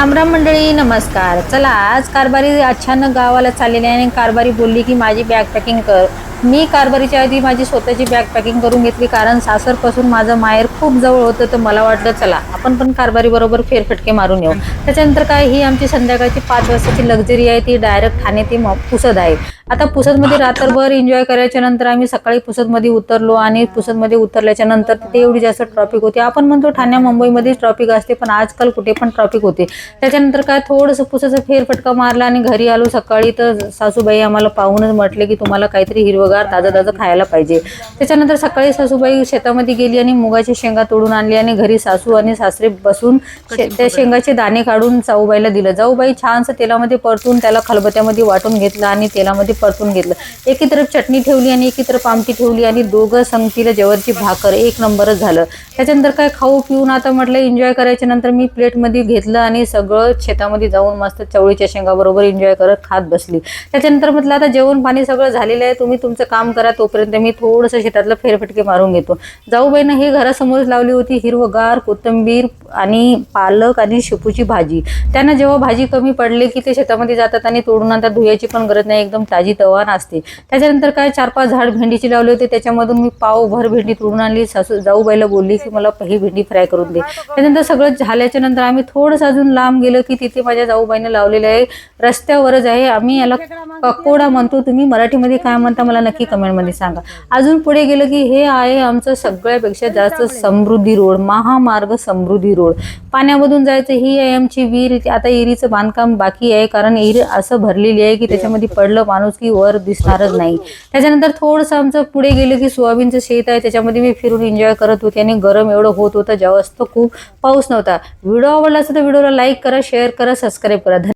राम राम मंडळी नमस्कार. चला आज कारभारी अचानक गावाला चाललेली आहे आणि कारभारी बोलली की माझी बॅग पॅकिंग कर. मी कारभारीच्या आधी माझी स्वतःची बॅग पॅकिंग करून घेतली कारण सासरपासून माझं माहेर खूप जवळ होतं तर मला वाटलं चला आपण पण कारभारीबरोबर फेरफटके मारून येऊ. त्याच्यानंतर काय ही आमची संध्याकाळची पाच वाजताची लक्झरी आहे ती डायरेक्ट ठाणे ते म- पुसद आहे. आता पुसदमध्ये रात्रभर एन्जॉय करायच्या नंतर आम्ही सकाळी पुसदमध्ये उतरलो आणि पुसदमध्ये उतरल्याच्या नंतर तिथे एवढी जास्त ट्रॉफिक होती. आपण म्हणतो ठाण्या मुंबईमध्ये ट्रॉफिक असते पण आजकाल कुठे पण ट्रॉफिक होते. त्याच्यानंतर काय थोडंसं पुसाचा फेरफटका मारला आणि घरी आलो सकाळी तर सासूबाई आम्हाला पाहूनच म्हटले की तुम्हाला काहीतरी हिरवगार ताजं ताजं खायला पाहिजे. त्याच्यानंतर सकाळी सासूबाई शेतामध्ये गेली आणि मुगाची शेंगा तोडून आणली आणि घरी सासू आणि सासरे बसून त्या शेंगाचे दाणे काढून जाऊबाईला दिलं. जाऊबाई छानसं तेलामध्ये परतून त्याला खलबत्यामध्ये वाटून घेतलं आणि तेलामध्ये परतून घेतलं. एकी तरफ चटणी ठेवली आणि एकी तरफ आमटी ठेवली आणि दोघं संगतीला जेवरची भाकर एक नंबरच झालं. त्याच्यानंतर काय खाऊ पिऊन आता म्हटलं एन्जॉय करायच्या नंतर मी प्लेटमध्ये घेतलं आणि सगळं शेतामध्ये जाऊन मस्त चवळीच्या शेंगाबरोबर एन्जॉय करत खात बसली. त्याच्यानंतर म्हटलं आता जेवण पाणी सगळं झालेलं आहे तुम्ही तुमचं काम करा तोपर्यंत मी थोडंसं शेतातलं फेरफटके मारून घेतो. जाऊबाईनं हे घरासमोरच लावली होती हिरवगार कोथिंबीर आणि पालक आणि शेपूची भाजी. त्यांना जेव्हा भाजी कमी पडली की ते शेतामध्ये जातात आणि तोडून आता धुयाची पण गरज नाही एकदम ताजी तवान असते त्याच्यानंतर काय चार पाच झाड भेंडीची लावले होते त्याच्यामधून मी पाव भर भेंडी तोडून आणली. सासू जाऊबाईला बोलली की मला ही भेंडी फ्राय करून दे. त्यानंतर सगळं झाल्याच्यानंतर आम्ही थोडंसं अजून लांब गेलो की तिथे माझ्या जाऊबाईने लावलेलं आहे. रस्त्यावरच आहे. आम्ही याला पकोडा म्हणतो. तुम्ही मराठीमध्ये काय म्हणता मला नक्की कमेंटमध्ये सांगा. अजून पुढे गेलं की हे आहे आमचं सगळ्यापेक्षा जास्त समृद्धी रोड महामार्ग समृद्धी रोड. पाण्यामधून जायचं ही आहे आमची विहीर. आता इरीचं बांधकाम बाकी आहे कारण एरी असं भरलेली आहे की त्याच्यामध्ये पडलं माणूस. की वर दिसणारच नाही. त्याच्यानंतर थोडंसं आमचं पुढे गेलं की सोयाबीनचं शेत आहे त्याच्यामध्ये मी फिरून एन्जॉय करत होते आणि गरम एवढं होत होतं जास्त खूप पाऊस नव्हता. व्हिडिओ आवडला असेल तर व्हिडिओला लाईक करा शेअर करा सबस्क्राईब करा.